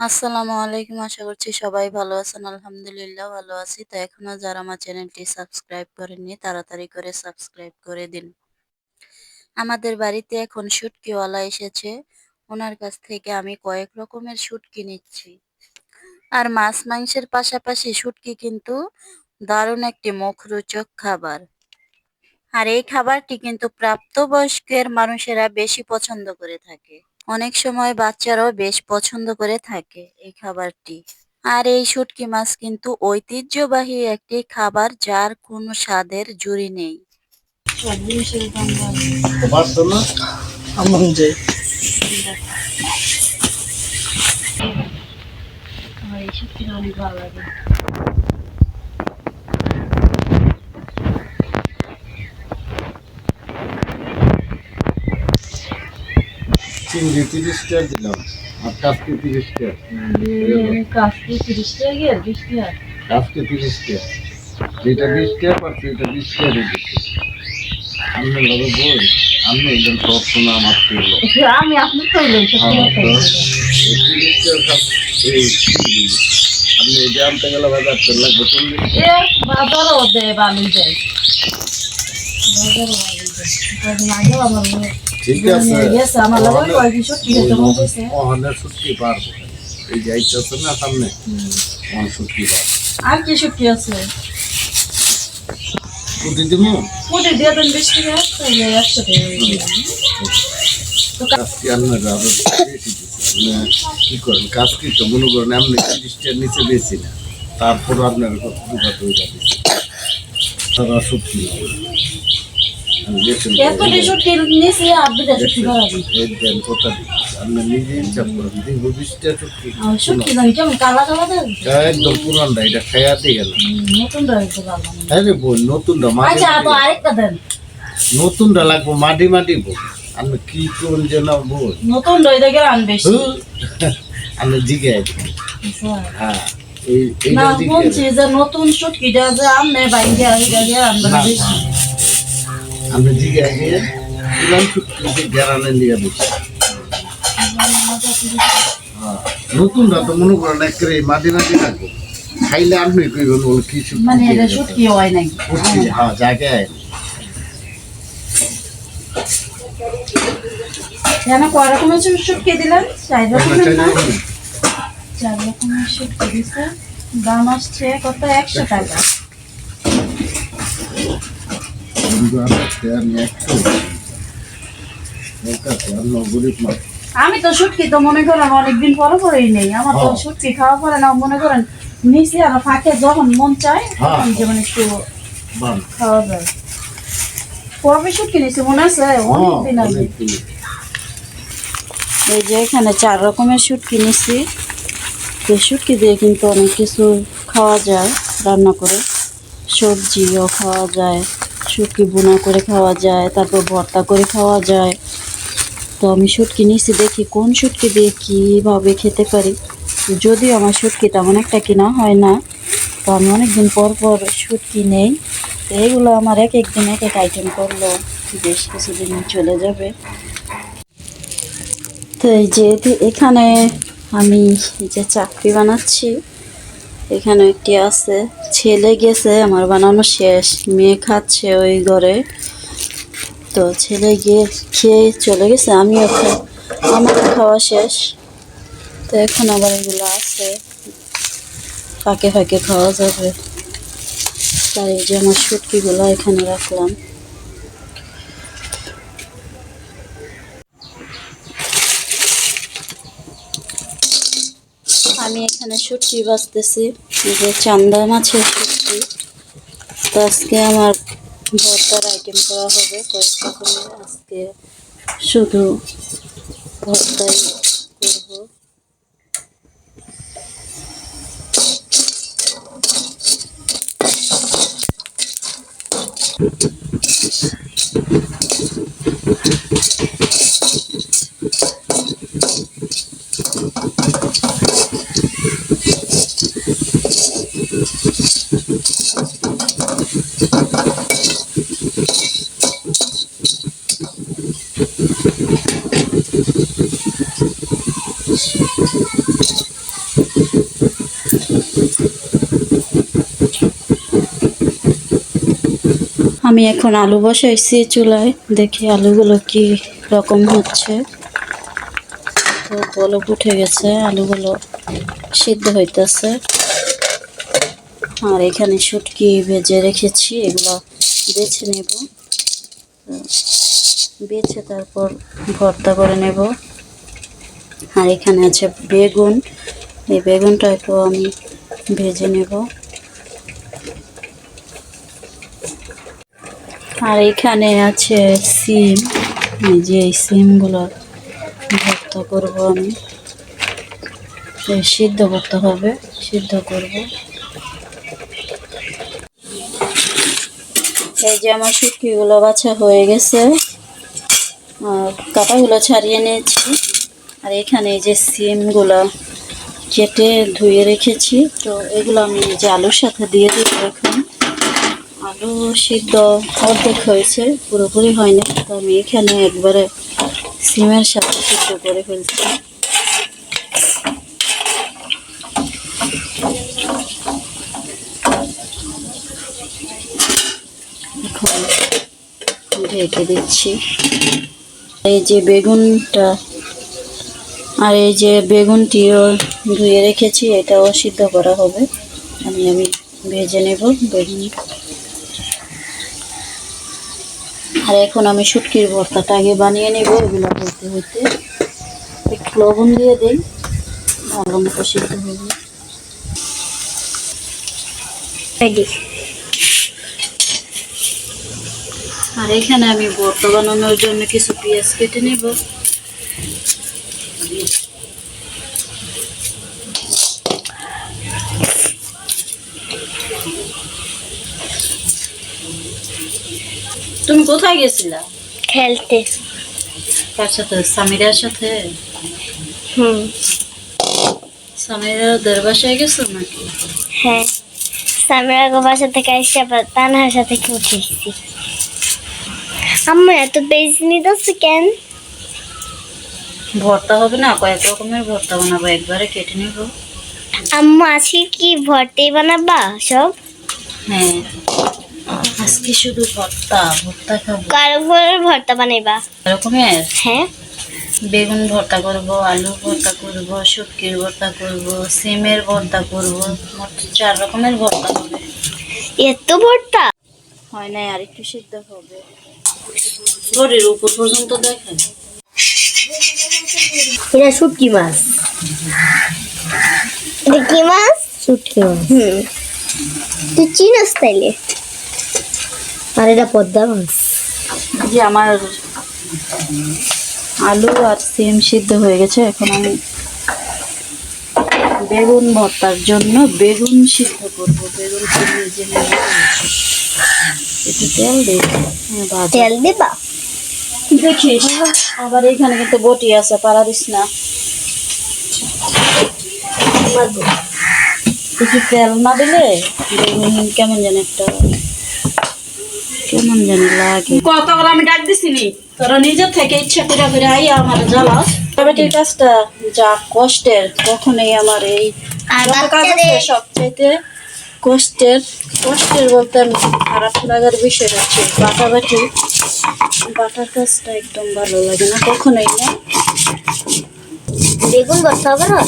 আসসালামু আলাইকুম। আশা করছি সবাই ভালো আছেন। আলহামদুলিল্লাহ ভালো আছি। তো এখনও যারা আমার চ্যানেলটি সাবস্ক্রাইব করেননি, তাড়াতাড়ি করে সাবস্ক্রাইব করে দিন। আমাদের বাড়িতে এখন শুটকিওয়ালা এসেছে। ওনার কাছ থেকে আমি কয়েক রকমের শুটকি নিচ্ছি। আর মাছ মাংসের পাশাপাশি শুটকি কিন্তু দারুণ একটি মুখরোচক খাবার। আর এই খাবারটি কিন্তু প্রাপ্তবয়স্কের মানুষেরা বেশি পছন্দ করে থাকে। অনেক সময় বাচ্চারাও বেশ পছন্দ করে থাকে এই খাবারটি। আর এই শুটকি মাছ কিন্তু ঐতিহ্যবাহী একটি খাবার যার কোনো স্বাদের জুড়ি নেই। পারতো না আমন যে। আমার এই শুটকি অনেক ভালো লাগে। চিংড়ি তিরিশ টাকা দিলাম আর কাজকে তিরিশ টাকা। কাজকে তিরিশ টাকা গিয়ে বিশ টাকা? কাজকে তিরিশ টাকা। যেটা বিশ টাকা পারছি এটা বিশ টাকা দিচ্ছি। আমি ভাবে বই আমি একজন সব শোনা আমার ছিল। আমি আপনার তো। আপনি এটা আনতে গেলে বাজার তেল লাগবে বাজারও দেয় বালু দেয়। বাজারও বালু দেয়। ঠিক আছে। পারব এই যাইতেছে না সামনে? পারব আর কি আছে? দিব? দিয়ে দেন বিশ একশো টাকা করেন? কাজ কি তো মনে করেন আপনি তিরিশটার নিচে বেশি না। তারপর আপনার কত দুটা তৈরি দিচ্ছে। তারা সত্যি এত এই দেন কথা নিজে হিসাব সত্যি কেমন কালা কালা একদম এটা খেয়াতে গেল। নতুন। হ্যাঁ মাটি আচ্ছা তো আরেকটা দেন। নতুনটা লাগবো মাটি মাটি আমি কি করুন যে না বোন নতুন রয়ে দেখে আন বেশি। আমি আচ্ছা। হ্যাঁ এই না এইটা জিজ্ঞাসা বলছি যে নতুন শুটকিটা যে আমনে বাইরে দিয়ে আমরা বেশি। আমি জিজ্ঞাসা দিয়ে পুরান ছুটি গ্যারানে নিয়ে দিচ্ছি হ্যাঁ নতুনটা তো মনে করেন একেবারে মাটি মাটি লাগবে খাইলে আপনি কইবেন বলে কি মানে এটা শুটকি হয় নাকি হ্যাঁ জায়গায় কেন কয় রকমের শুটকি দিলেন? চার রকমের। চার রকমের শুটকি দিছে। দাম আসছে কত? একশো টাকা। আমি আছে আমি গরিব আমি তো শুটকি তো মনে করেন অনেকদিন পরে পরেই নেই। আমার তো হ্যাঁ। শুটকি খাওয়া পরে না মনে করেন নিচে আর ফাঁকে যখন মন চায় হ্যাঁ। তখন যেমন একটু খাওয়া যায়। কবে শুটকি নিছি মনে আছে? অনেকদিন হ্যাঁ, আগে এই যে এখানে চার রকমের শুটকি নিছি। তো শুটকি দিয়ে কিন্তু অনেক কিছু খাওয়া যায় রান্না করে। সবজিও খাওয়া যায়। শুটকি বোনা করে খাওয়া যায়, তারপর ভর্তা করে খাওয়া যায়। তো আমি শুটকি নিছি, দেখি কোন শুটকি দিয়ে কীভাবে খেতে পারি। যদিও আমার শুটকি তেমন একটা কেনা হয় না, তো আমি অনেকদিন পর পর শুটকি নেই। তো এগুলো আমার এক এক দিন এক এক আইটেম করল, বেশ কিছুদিন চলে যাবে। তো এই যে এখানে আমি এই যে চাকরি বানাচ্ছি। এখানে একটি আছে। ছেলে গেছে, আমার বানানো শেষ। মেয়ে খাচ্ছে ওই ঘরে। তো ছেলে গিয়ে খেয়ে চলে গেছে, আমিও আমার খাওয়া শেষ। তো এখন আবার এগুলো আছে। ফাঁকে ফাঁকে খাওয়া যাবে। তাই যে আমার শুটকিগুলো এখানে রাখলাম। আমি এখানে সুটি বাঁচতেছি যে চান্দা মাছের সুটি তো আজকে আমার ভর্তার আইটেম করা হবে আজকে শুধু ভর্তাই করব Thank you. আমি এখন আলু বসাইছি চুলায়। দেখি আলুগুলো কি রকম হচ্ছে। তো বলক উঠে গেছে, আলুগুলো সিদ্ধ হইতেছে। আর এখানে শুটকি ভেজে রেখেছি, এগুলো বেছে নেব। বেছে তারপর ভর্তা করে নেব। আর এখানে আছে বেগুন। এই বেগুনটা একটু আমি ভেজে নেব। আর এখানে আছে সিম। যে এই সিমগুলো ভর্তা করব আমি। সিদ্ধ করতে হবে, সিদ্ধ করব। এই যে আমার শুটকিগুলো বাছা হয়ে গেছে। কাটাগুলো ছাড়িয়ে নিয়েছি। আর এখানে এই যে সিমগুলো কেটে ধুয়ে রেখেছি। তো এগুলো আমি যে আলুর সাথে দিয়ে দিব এখন। আলু সিদ্ধ অর্ধেক হয়েছে, পুরোপুরি হয়নি। তো আমি এখানে একবারে সিমের সাথে সিদ্ধ করে ফেলছি। এখন ঢেকে দিচ্ছি। এই যে বেগুনটা, আর এই যে বেগুনটিও ধুয়ে রেখেছি, এটাও সিদ্ধ করা হবে। আমি আমি ভেজে নেব বেগুন আর এখন আমি শুটকির ভর্তাটা আগে বানিয়ে নেব, এগুলো হইতে হইতে একটু লবণ দিয়ে দিই ভালো মতো সিদ্ধ হবে রেডি আর এখানে আমি ভর্তা বানানোর জন্য কিছু পেঁয়াজ কেটে নেব। কোথায় গেছিলা? খেলতে। কার সাথে? সামিরার সাথে? হুম। সামিরা ওদের বাসায় গেছো নাকি? হ্যাঁ। সামিরা গো বাসা থেকে এসে আবার তানহার সাথে খেলতে এসেছি। আম্মা এত পেয়েছি নিতেছো কেন? ভর্তা হবে না? কয়েক রকমের ভর্তা বানাবো একবারে কেটে নেব। আম্মা আজকে কি ভর্তি বানাবা সব? হ্যাঁ। আজকে শুধু ভর্তা ভর্তা খাব। ভর্তা বানাইবা? এরকমের? হ্যাঁ। বেগুন ভর্তা করব আলু ভর্তা করব শুটকির ভর্তা করব সিমের ভর্তা করব মোট চার রকমের ভর্তা হবে। এত ভর্তা? হয় না আর একটু সিদ্ধ হবে। ঘরের উপর পর্যন্ত দেখেন। এটা শুটকি মাছ। এটা কি মাছ? শুটকি মাছ। হুম। তুই চিনস তাইলে? আর এটা পদ্মা মাছ। যে আমার আলু আর সিম সিদ্ধ হয়ে গেছে। এখন আমি বেগুন ভর্তার জন্য বেগুন সিদ্ধ করব। বেগুন ভেজে একটু তেল দিয়ে হ্যাঁ। তেল দিবা? দেখিস আবার এখানে কিন্তু বটি আছে পারা দিস না। একটু তেল না দিলে বেগুন কেমন যেন একটা কেমন যেন লাগে। কত আমি ডাক দিছিনি? তোরা নিজে থেকে ইচ্ছা করে করে আই আমার জ্বালা তবে কি কাজটা যা কষ্টের কখনোই আমার এই আছে সবচাইতে কষ্টের। কষ্টের বলতে আমি খারাপ লাগার বিষয় হচ্ছে বাটাবাটি। বাটার কাজটা একদম ভালো লাগে না কখনোই না। বেগুন ভর্তা হবে না?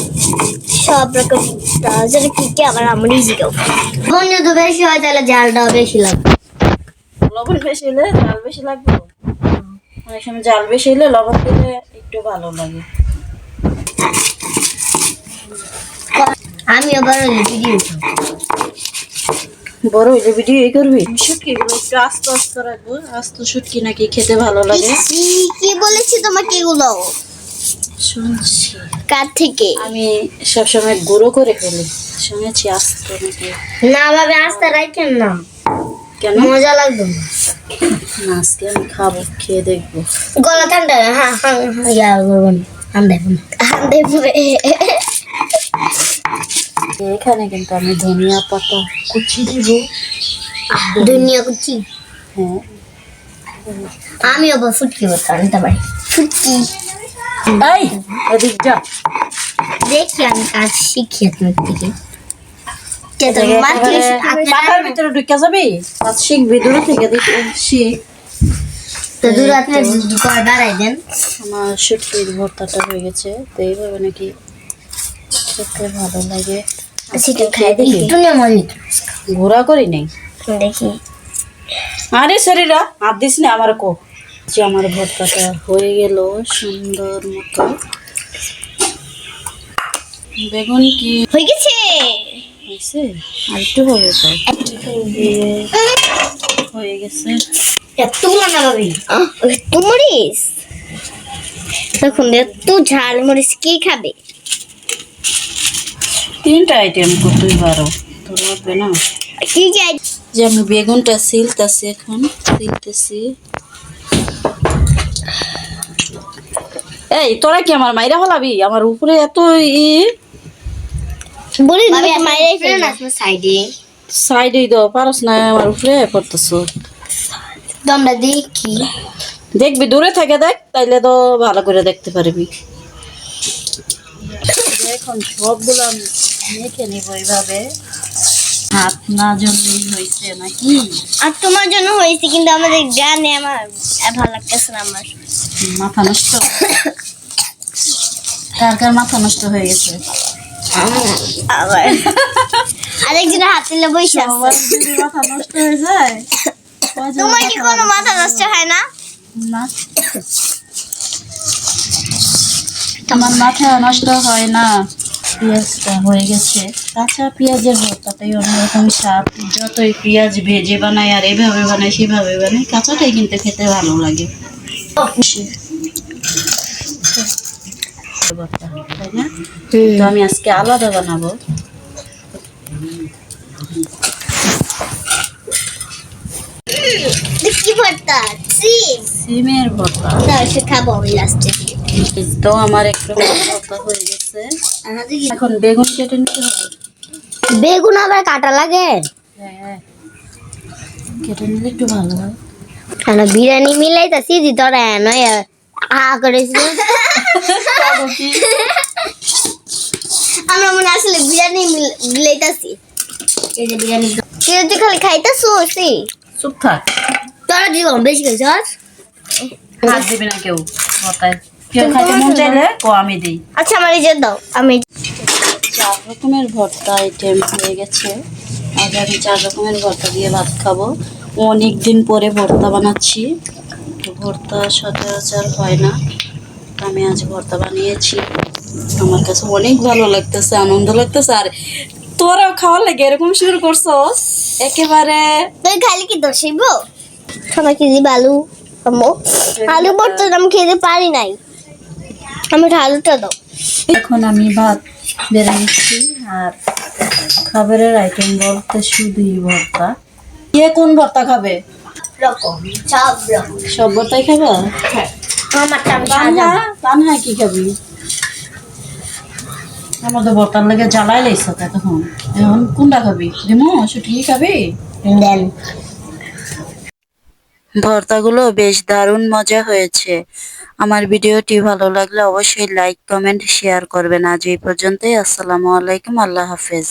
সব রকম। তাহলে কি কি আবার আমারই জিগাও লবণ যদি বেশি হয় তাহলে জালটাও বেশি লাগবে। লবণ বেশি হলে জাল বেশি লাগবে অনেক সময় জাল বেশি হলে লবণ দিলে একটু ভালো লাগে। আমি আবার ভিডিও বড় হইলে ভিডিও এই করবি? শুটকি গুলো একটু আস্তে আস্তে রাখব। আস্তে শুটকি নাকি খেতে ভালো লাগে? কি বলেছি তোমাকে এগুলো? শুনছি। কার থেকে? আমি সবসময় গুঁড়ো করে ফেলি। শুনেছি আস্ত নাকি। না ভাবে আস্তে রাখেন না। কেন? মজা লাগবে। না আজকে আমি খাব খেয়ে দেখব। গলা ঠান্ডা হ্যাঁ হ্যাঁ ইয়া হান দেবেন হান দেবে এখানে কিন্তু আমি ধনিয়া পাতা কুচি দিব। দুনিয়া কুচি? হ্যাঁ। আমি আবার ফুটকি করতে আনতে পারি। ফুটকি এই এদিক যা। দেখি আমি কাজ শিখি আপনার থেকে পাকার ভিতরে ঢুকে যাবি? শিখবি দূর থেকে শিখ তো দূর আপনি বাড়াই দেন। আমার শুটকির ভর্তাটা হয়ে গেছে তো এইভাবে নাকি খেতে ভালো লাগে। সেটা খাই দেখি। একটু নেমন ঘোরা করি নেই? দেখি। আরে শরীরা আর দিস না আমার কো। যে আমার ভর্তাটা হয়ে গেল সুন্দর মতো। বেগুন কি? হয়ে গেছে? হয়েছে? আর একটু হবে তো। হয়ে গেছে। এতগুলো এত মরিচ? দেখুন এত ঝাল মরিচ কি খাবে? তিনটা আইটেম করতেই পারো। তোর লাগবে না? কি কি যে আমি বেগুনটা সিলতেছি এখন সিলতেছি। এই তোরা কি আমার মাইরা হলাবি আমার উপরে এত ই বলি ভাবি মাইরে ফেলে না? সাইডে। সাইডে দাও পারস না আমার উপরে করতেছো। আমরা দেখি। দেখবি দূরে থেকে দেখ তাইলে তো ভালো করে দেখতে পারবি। এখন সবগুলো আমি মেখে নিব এইভাবে হাত না হয়েছে নাকি? আর তোমার জন্য হয়েছে কিন্তু আমাদের গানে আমার ভালো লাগতেছে না আমার। মাথা নষ্ট? কার কার মাথা নষ্ট হয়ে গেছে? আবার। আরেকজনের হাতে লে বসে আছে। মাথা নষ্ট হয়ে যায় তোমার কি কোনো মাথা নষ্ট হয় না? না। আমার মাথা নষ্ট হয় না। পেঁয়াজটা হয়ে গেছে। কাঁচা পেঁয়াজের ভর্তাটাই অন্যরকম স্বাদ। যতই পেঁয়াজ ভেজে বানাই আর এভাবে বানাই সেভাবে বানাই কাঁচাটাই কিন্তু খেতে ভালো লাগে। ভর্তা, তাই না? তো আমি আজকে আলাদা বানাবো। সিমের ভর্তা। খাব লাস্টে তো আমার একটু ভর্তা হয়ে গেছে। এখন বেগুন কেটে নিতে হবে। বেগুন আবার কাটা লাগে? হ্যাঁ। কেটে নিলে একটু ভালো হয়। কেন বিরিয়ানি মিলাইতাছি দি তোরা নয় করেছিল আমরা মনে আসলে বিরিয়ানি এই যে বিরিয়ানি তুই তুই খালি খাইতাছো সি? চুপ থাক। তোরা দিব বেশি খাইছস হাত। দিবি না কেউ ভর্তায় কেউ খাইতে মন চাইলে ও আমি দিই। আচ্ছা আমার এই যে দাও আমি চার রকমের ভর্তা আইটেম হয়ে গেছে। আজ আমি চার রকমের ভর্তা দিয়ে ভাত খাব। অনেক দিন পরে ভর্তা বানাচ্ছি। ভর্তা সচরাচর হয় না। আমি আজ ভর্তা বানিয়েছি। আমার কাছে অনেক ভালো লাগতেছে আনন্দ লাগতেছে। আর তোরাও খাওয়ার লাগে এরকম শুরু করছ একেবারে তুই খালি কি দোষিব সবাই কি দিবা আলু আম্মু। আলু ভর্তা আমি খেতে পারি নাই। আমি আলুটা দাও। এখন আমি ভাত বেড়ে নিচ্ছি আর খাবারের আইটেম বলতে শুধুই ভর্তা। কে কোন ভর্তা খাবে? রকম সব রকম। সব ভর্তাই খাবে তানহা তানহা কি খাবি? লাগে জ্বালাই লাইছ তখন। এখন কোনটা খাবি? শুটকি খাবি? দেন। ভর্তাগুলো বেশ দারুণ মজা হয়েছে। আমার ভিডিওটি ভালো লাগলে অবশ্যই লাইক কমেন্ট শেয়ার করবেন। আজ এই পর্যন্তই। আসসালামু আলাইকুম। আল্লাহ হাফেজ।